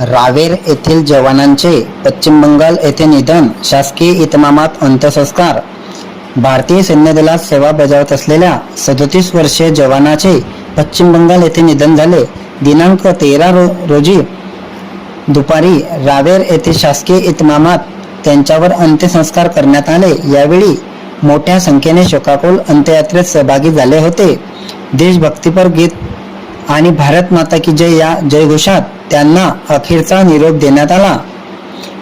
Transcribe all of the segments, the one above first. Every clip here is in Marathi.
रावेर येथील जवानांचे पश्चिम बंगाल येथे निधन शासकीय इतमामात अंत्यसंस्कार. भारतीय सैन्य दलात सेवा बजावत असलेल्या सदोतीस वर्षीय जवानाचे पश्चिम बंगाल येथे निधन झाले. दिनांक तेरा रो रोजी दुपारी रावेर येथे शासकीय इतमामात त्यांच्यावर अंत्यसंस्कार करण्यात आले. यावेळी मोठ्या संख्येने शोकाकुल अंत्ययात्रेत सहभागी झाले होते. देशभक्तीपर गीत आणि भारत माता की जय या जयघोषात त्यांना अखेरचा निरोप देण्यात आला.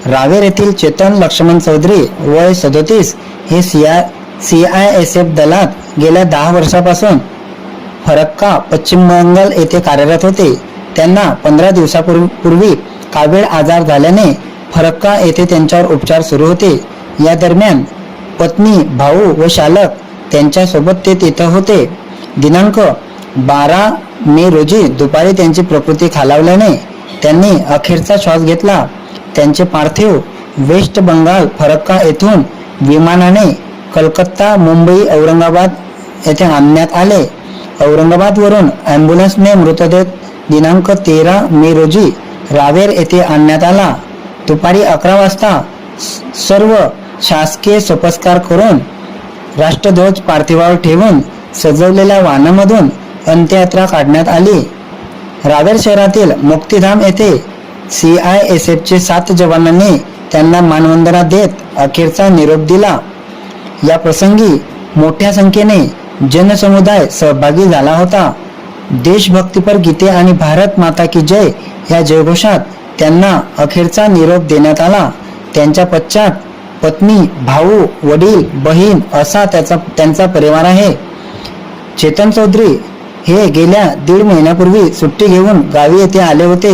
रावेर येथील चेतन लक्ष्मण चौधरी वय सदोतीस हे CI C I S F दलात गेल्या दहा वर्षापासून फरक्का पश्चिम बंगाल येथे कार्यरत होते. त्यांना पंधरा दिवसापूर्वी कावीळ आजार झाल्याने फरक्का येथे त्यांच्यावर उपचार सुरू होते. या दरम्यान पत्नी भाऊ व शालक त्यांच्यासोबत ते तिथं होते. दिनांक बारा मे रोजी दुपारी त्यांची प्रकृती खालावल्याने त्यांनी अखेरचा श्वास घेतला. त्यांचे पार्थिव वेस्ट बंगाल फरक्का येथून विमानाने कलकत्ता मुंबई औरंगाबाद येथे आणण्यात आले. औरंगाबादवरून ॲम्ब्युलन्सने मृतदेह दिनांक तेरा मे रोजी रावेर येथे आणण्यात आला. दुपारी अकरा वाजता सर्व शासकीय सोपस्कार करून राष्ट्रध्वज पार्थिवावर ठेवून सजवलेल्या वाहनामधून अंत्ययात्रा काढण्यात आली. रावेर शहरातील मुक्तिधाम येथे सी आय एस एफचे सात जवानांनी त्यांना मानवंदना देत अखेरचा निरोप दिला. या प्रसंगी मोठ्या संख्येने जनसमुदाय सहभागी झाला होता. देशभक्तीपर गीते आणि भारत माता की जय या जयघोषात त्यांना अखेरचा निरोप देण्यात आला. त्यांच्या पश्चात पत्नी भाऊ वडील बहीण असा त्याचा त्यांचा परिवार आहे. चेतन चौधरी हे गेल्या दीड महिन्यापूर्वी सुट्टी घेऊन गावी येथे आले होते.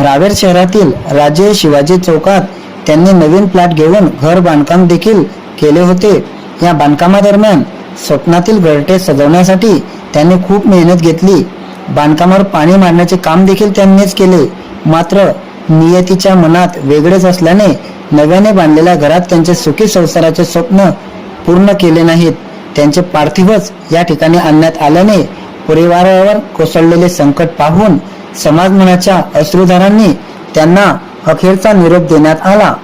रावेर शहरातील राजे शिवाजी चौकात त्यांनी नवीन प्लॅट घेऊन घर बांधकाम देखील केले होते. या बांधकामादरम्यान स्वप्नातील घरटे सजवण्यासाठी त्यांनी खूप मेहनत घेतली. बांधकामावर पाणी मारण्याचे काम देखील त्यांनीच केले. मात्र नियतीच्या मनात वेगळेच असल्याने नव्याने बांधलेल्या घरात त्यांचे सुखी संसाराचे स्वप्न पूर्ण केले नाहीत. त्यांचे पार्थिवच या ठिकाणी आणण्यात आल्याने परिवारावर कोसळलेले संकट पाहून समाज मनाच्या अश्रुधारांनी त्यांना अखेरचा निरोप देण्यात आला.